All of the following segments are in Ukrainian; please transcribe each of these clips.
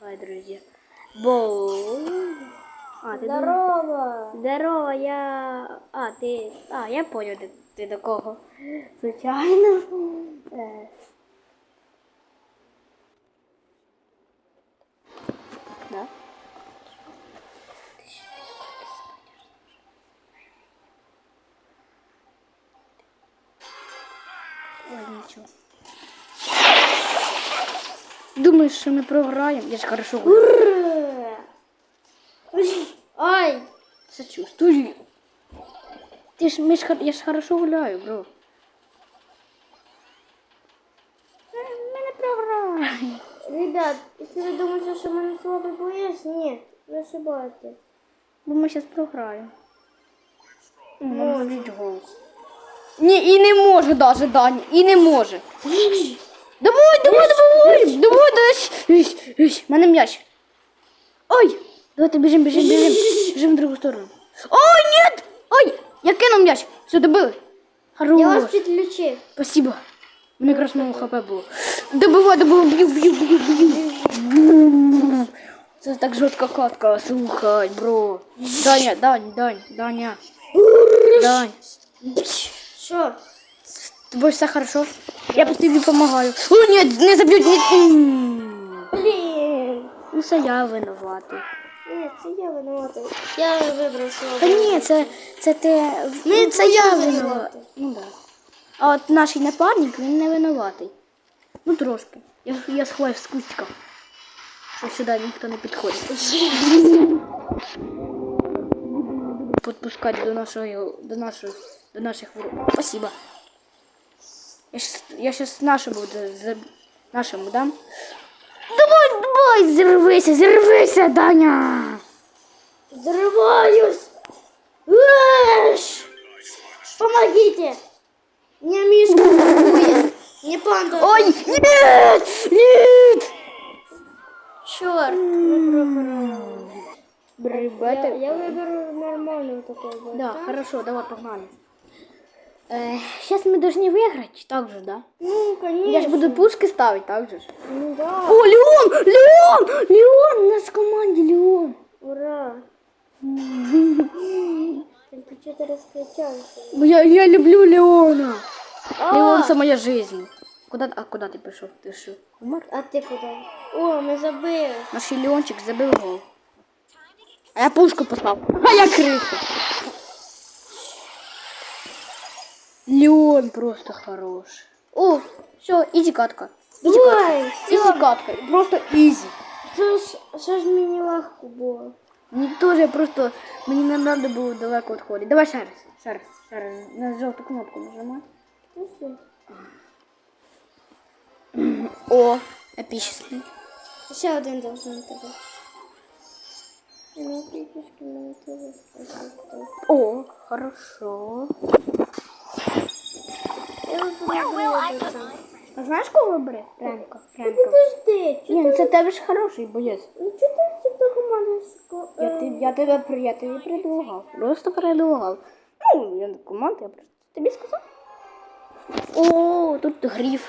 Хай, друзі. Бо. А, думаєш? Здорово! Здорово, я. А, ти. А, я понял, ти, ти до кого. Звичайно. Е. Да? Ой, нічого. Думаєш, що ми програємо? Я ж хорошо гуляю. Ай! Сочувствую. Ты ж, мы ж, хор- я ж хорошо гуляю, бро. Э, Ми не програємо. Ребят, если вы думаете, что мы не слабый боец, нет, вы ошибаетесь. Бо ми зараз програємо. Можна забити гол. Ні, і не може даже, Даня, і не може. ись, мене м'яч. Ой, давайте біжим, біжим, біжим. Біжим в другу сторону. Ой, нет! Ой, я кинув м'яч. Все, добили. Хорош. Я вас підключив. Спасибо. Мене якраз мало хп було. Добивай, добивай, б'ю, б'ю, б'ю, б'ю. Це так жорстка катка, слухай, бро. Даня, Дань, Дань, Даня. Дань. Що? З тобою все хорошо? Я тобі допомагаю. О, ні, не заб'ють, ні. Ну, це я винуватий. Ні, це я винувата. Я вибрав свого. Та ні, це, це ти. Ми Ну, це я винуватий. Ну так. Да. А от наш напарник, він не винуватий. Ну трошки. Я, я сховаю з кустика. Щоб сюди ніхто не підходить. Подпускати до нашого, до нашого, до наших ворот. Спасибо. Я щас, я щас нашому нашому дам. Давай, давай, зірвися, зірвися, Даня! Взрываюсь! Эш! Помогите! Мне мишка атакует! Мне панда! Ой, нет, нет! Черт! Проиграли. Я, Ребята. я выберу нормальную такую бойца. Да, хорошо, давай погнали. Э, сейчас мы должны выиграть, так же, да? Ну, конечно. Я же буду пушки ставить, так же. ж. Ну да. О, Леон! Леон! Леон! У нас в команде Леон. Ура! Ты что-то раскричался. Ну, Я, я люблю Леона. А! Леон это моя жизнь. Куда, а куда ты пришел? Ты что, умер? А ты куда? О, мы забыли. Наш Леончик забил гол. А я пушку поставил. А я крыса. Леон просто хорош. О, все, изи катка. Изи катка. Ой, Изи катка. Просто изи. Що ж, що ж мені легко було? Мені теж просто мені не треба було далеко відходити. Давай ще раз. Ще раз. Ще раз. На жовту кнопку нажимай. Ну все. О, епічний. Ще один должен тебе. Ну, пипишки, ну, тоже спасибо. О, хорошо. А знаєш, кого вибери? Френка. Френка. Подожди, Ні, ну це тебе ж хороший боєць. ну что ты всегда командуешь? Я, ти, я тебе при- я тобі предлагав. Просто предлагав. Ну, я не команда, я просто тобі сказав. О, тут гриф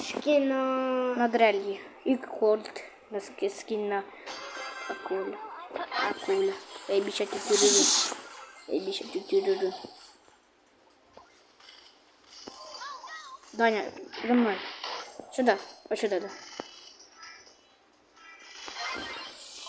Скина. на дрелі. І кольт. На ски- скін на акуля. Акуля. Я більше тютюрю. Я більше тютюрю. Даня, за мною. Сюди. Ось сюди, да.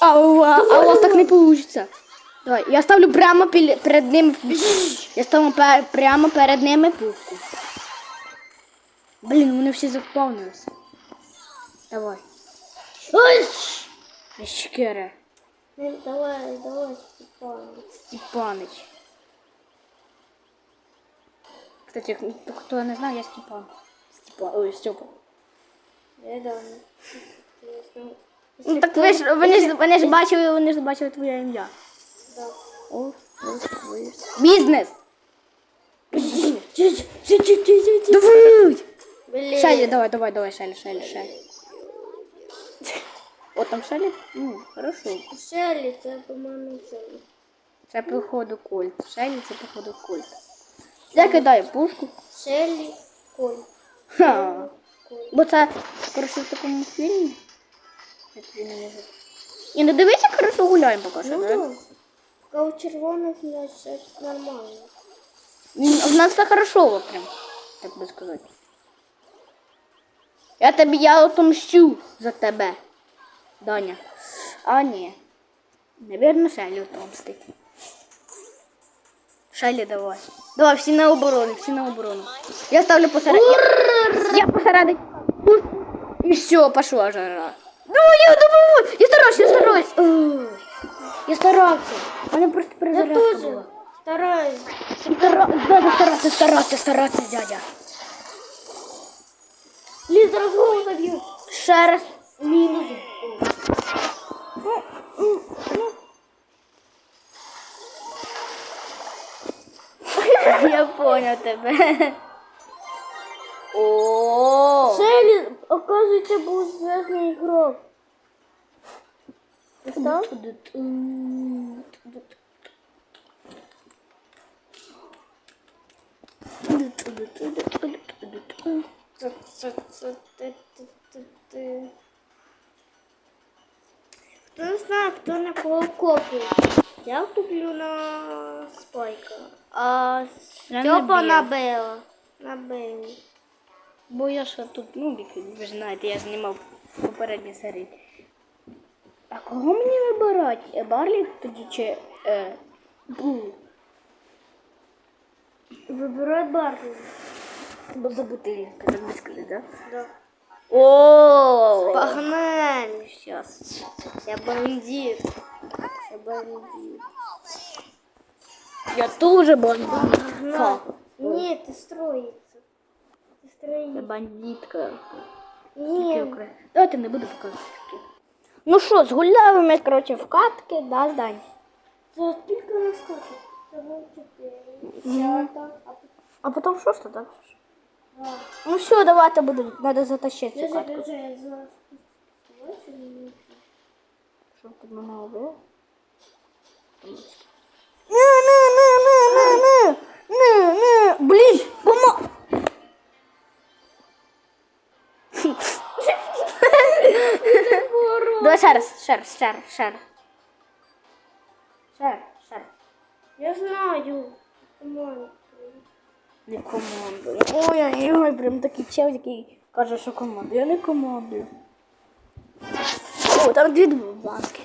А, у а у вас так не получится. Давай, я ставлю прямо перед ними. Я ставлю прямо перед ними пушку. Блін, вони всі заповнилися. Давай. Ну, Давай, давай, Степан. Степаныч. Кстати, хто не знає, я Степан. Степан. Ой, Степа. Я дам. Ну так ви ж, вони ж, вони ж бачили, вони ж бачили твоє ім'я. Да. О, Бізнес! Давай! Блин. Шелі, давай, давай, давай, Шелі, Шелі, Шелі. О, там Шелі? Ну, хорошо. Шелі, це, по-моєму, це. Це походу кольт. Шелі це походу кольт. Я кидаю пушку. Шелі, Коль. Ха. Бо це, коротше, в такому фільмі. Він не може. І не дивися, хорошо гуляємо поки що, Ну так? да. Пока у червоних це нормально. В нас все хорошо, прям, так би сказати. Я тобі, я отомщу за тебе, Даня. А, ні. Навірно, Шелі отомстить. Шелі, давай. Давай, всі на оборону, всі на оборону. Я ставлю посередині. Я посередині. І все, пошла жара. Ну, я думаю, я стараюсь, я стараюсь. Ой, Я старався. У мене просто Я перезарядка тоже була. стараюсь. Стара- Надо стараться, стараться, стараться, дядя. Ліз, зараз голову заб'ю. Ще раз. Мінус. Я понял тебе. О. Шелі, оказується, був зв'язний ігрок. Ти став? Хто не знає, хто на кого копив. Я куплю на Степа набила. Набив. Бо я ще тут нубік, ви ж знаєте, я знімав попередні серії. А кого мені вибирати? Барлі тоді чи е, Бу? Вибирай Барлі. Бо забути, так би сказати, да? Да. О, Погнали. Сейчас. Я бандит. Я бандит. Я тоже бандит. Погнали. Нет, ты строится. Ты Я строится. бандитка. Нет. Давайте не буду показувати. Ну що, згуляли ми, коротше, в катки, да, Дань? За сколько у нас карты? За ноль четыре. Пятая. А потом- А потім шоста, так? два. Ну все, давайте буду, надо затащити цю Держи, катку. держи, я за... Восемь. Що ти мене убив? Блін, помо... Давай ще раз, ще раз, ще раз, ще раз. Ще раз, ще раз. Я знаю. По-моему. Не командую. Ой, ой, ой, прям такий чел, який каже, що командую. Я не командую. О, там дві банки.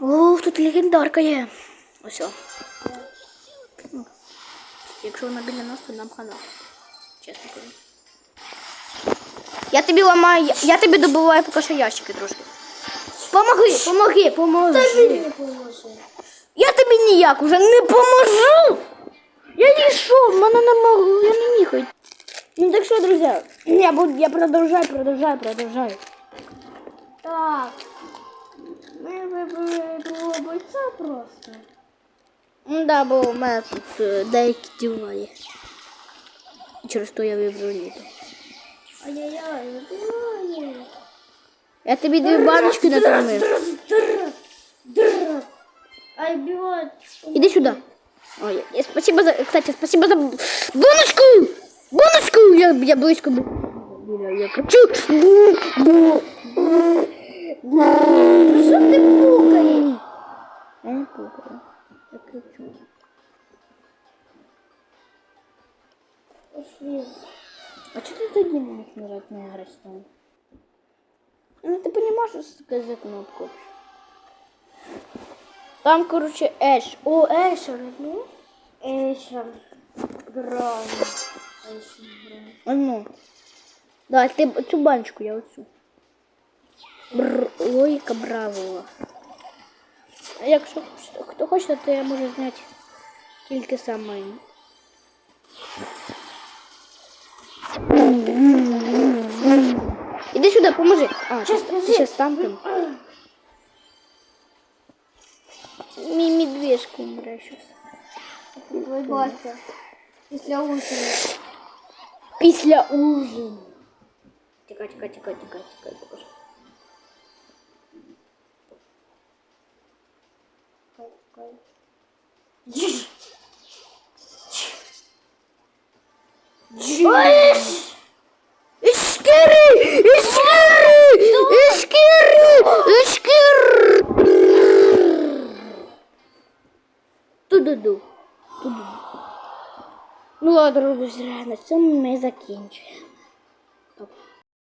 О, тут легендарка є. Ось. Якщо вона біля нас, то нам хана. Чесно кажу. Я тобі ламаю, я, я тобі добуваю поки що ящики трошки. Помоги, помоги, поможи. Не поможет. Я тобі ніяк вже не поможу. Я не йшов, в мене не можу, я не міг. йти. Ну так що, друзі, я, буду, я продовжаю, продовжаю, продовжаю. Так. Мы выбрали другого бойца просто. Ну да, бо у мене тут е, деякі діла є. Через то я вибрав літо. Ай-яй-яй. Я тобі дві баночки накормив. Ай, бьет. Іди сюди. Ой, я, спасибо за, кстати, спасибо за баночку! Баночку! Я, я близько був. Я, бу. Что ты пукаешь? Я не пукаю Я кричу. Пошли. А что ты тоді не мог нажать на играть с нами? Ну, ты понимаешь, что такое за кнопку? Там, короче, Эш. О, Эшер, ну? Эшер. Гран. Эшер, гран. А ну. Давай, ти цю баночку, я оцю. Бр, логіка браво. А якщо хто хоче, то я можу зняти тільки саме. Іди сюди, поможи. А, Щас, ти подожди. ще там там. Мій медвежка умре щас. Твой батя. Після ужина. Після ужину. Тікай, тікай, тікай, тікай, тікай, покажи. Іскери! Іскери! Іскери! Ишкір! Ту-ду-ду. Ну ладно, друзі, на цьому ми закінчуємо. Па-па.